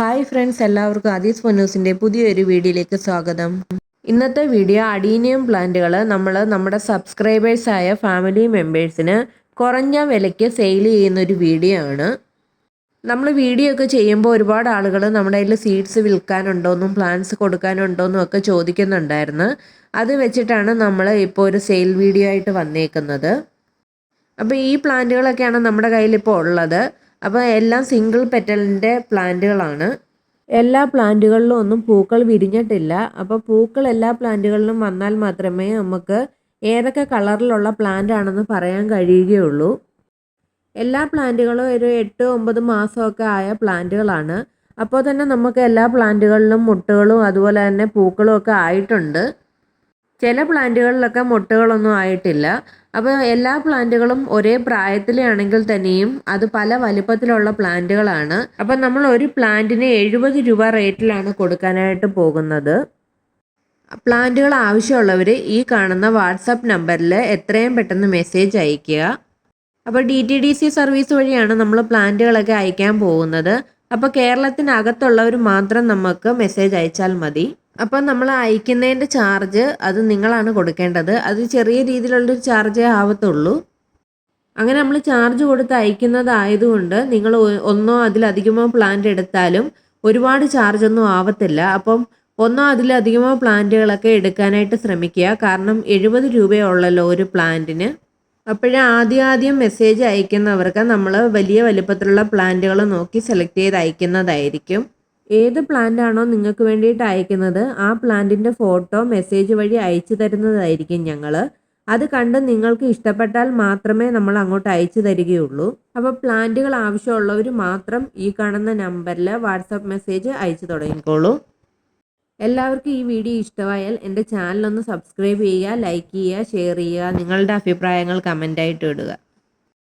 Hi friends എല്ലാവർക്കും അതീസ് പൊന്നൂസിന്റെ പുതിയൊരു വീഡിയോയിലേക്ക് സ്വാഗതം. ഇന്നത്തെ വീഡിയോ അഡീനിയം പ്ലാന്റുകൾ നമ്മൾ നമ്മുടെ സബ്സ്ക്രൈബേഴ്സായ ഫാമിലി മെമ്പേഴ്സിന് കുറഞ്ഞ വിലയ്ക്ക് സെയിൽ ചെയ്യുന്ന ഒരു വീഡിയോ ആണ്. നമ്മൾ വീഡിയോ ഒക്കെ ചെയ്യുമ്പോൾ ഒരുപാട് ആളുകൾ നമ്മുടെ കയ്യിൽ സീഡ്സ് വിൽക്കാനുണ്ടോയെന്നും പ്ലാന്റ്സ് കൊടുക്കാനുണ്ടോയെന്നും ഒക്കെ ചോദിക്കുന്നുണ്ടായിരുന്നു. അത് വെച്ചിട്ടാണ് നമ്മൾ ഇപ്പോൾ ഒരു സെയിൽ വീഡിയോ ആയിട്ട് വന്നേക്കുന്നത്. അപ്പോൾ ഈ പ്ലാന്റുകളൊക്കെയാണ് നമ്മുടെ കയ്യിൽ ഇപ്പോൾ ഉള്ളത്. അപ്പോൾ എല്ലാം സിംഗിൾ പെറ്റലിന്റെ പ്ലാന്റുകളാണ് എല്ലാ പ്ലാന്റുകളിലും ഒന്നും പൂക്കൾ വിരിഞ്ഞിട്ടില്ല. അപ്പോൾ പൂക്കൾ എല്ലാ പ്ലാന്റുകളിലും വന്നാൽ മാത്രമേ നമുക്ക് ഏതൊക്കെ കളറിലുള്ള പ്ലാന്റ് ആണെന്ന് പറയാൻ കഴിയുകയുള്ളൂ. എല്ലാ പ്ലാന്റുകളും ഒരു എട്ട് ഒമ്പത് മാസമൊക്കെ ആയ പ്ലാന്റുകളാണ് അപ്പോൾ തന്നെ നമുക്ക് എല്ലാ പ്ലാന്റുകളിലും മുട്ടുകളും അതുപോലെ തന്നെ പൂക്കളും ഒക്കെ ആയിട്ടുണ്ട്. ചില പ്ലാന്റുകളിലൊക്കെ മുട്ടകളൊന്നും ആയിട്ടില്ല. അപ്പോൾ എല്ലാ പ്ലാന്റുകളും ഒരേ പ്രായത്തിലാണെങ്കിൽ തന്നെയും അത് പല വലിപ്പത്തിലുള്ള പ്ലാന്റുകളാണ്. അപ്പോൾ നമ്മൾ ഒരു പ്ലാന്റിന് എഴുപത് രൂപ റേറ്റിലാണ് കൊടുക്കാനായിട്ട് പോകുന്നത്. പ്ലാന്റുകൾ ആവശ്യമുള്ളവർ ഈ കാണുന്ന വാട്സപ്പ് നമ്പറിൽ എത്രയും പെട്ടെന്ന് മെസ്സേജ് അയയ്ക്കുക. അപ്പോൾ D T D C service വഴിയാണ് നമ്മൾ പ്ലാന്റുകളൊക്കെ അയക്കാൻ പോകുന്നത്. അപ്പോൾ കേരളത്തിനകത്തുള്ളവർ മാത്രം നമുക്ക് മെസ്സേജ് അയച്ചാൽ മതി. അപ്പം നമ്മൾ അയക്കുന്നതിന്റെ ചാർജ് അത് നിങ്ങളാണ് കൊടുക്കേണ്ടത്. അത് ചെറിയ രീതിയിലുള്ളൊരു ചാർജേ ആവത്തുള്ളൂ. അങ്ങനെ നമ്മൾ ചാർജ് കൊടുത്ത് അയക്കുന്നതായതുകൊണ്ട് നിങ്ങൾ ഒന്നോ അതിലധികമോ പ്ലാന്റ് എടുത്താലും ഒരുപാട് ചാർജൊന്നും ആവത്തില്ല. അപ്പം ഒന്നോ അതിലധികമോ പ്ലാന്റുകളൊക്കെ എടുക്കാനായിട്ട് ശ്രമിക്കുക. കാരണം എഴുപത് രൂപയുള്ളല്ലോ ഒരു പ്ലാന്റിന്. അപ്പോഴേ ആദ്യം ആദ്യം മെസ്സേജ് അയക്കുന്നവർക്ക് നമ്മൾ വലിയ വലിപ്പത്തിലുള്ള പ്ലാന്റുകൾ നോക്കി സെലക്ട് ചെയ്ത് അയക്കുന്നതായിരിക്കും. ഏത് പ്ലാന്റ് ആണോ നിങ്ങൾക്ക് വേണ്ടിയിട്ട് അയക്കുന്നത് ആ പ്ലാന്റിന്റെ ഫോട്ടോ മെസ്സേജ് വഴി അയച്ചു തരുന്നതായിരിക്കും ഞങ്ങൾ അത് കണ്ട് നിങ്ങൾക്ക് ഇഷ്ടപ്പെട്ടാൽ മാത്രമേ നമ്മൾ അങ്ങോട്ട് അയച്ചു തരികയുള്ളൂ. അപ്പോൾ പ്ലാന്റുകൾ ആവശ്യമുള്ളവർ മാത്രം ഈ കാണുന്ന നമ്പറിൽ വാട്സപ്പ് മെസ്സേജ് അയച്ചു തുടങ്ങിക്കോളൂ. എല്ലാവർക്കും ഈ വീഡിയോ ഇഷ്ടമായാൽ എന്റെ ചാനൽ ഒന്ന് സബ്സ്ക്രൈബ് ചെയ്യുക ലൈക്ക് ചെയ്യുക ഷെയർ ചെയ്യുക നിങ്ങളുടെ അഭിപ്രായങ്ങൾ കമന്റായിട്ട് ഇടുക.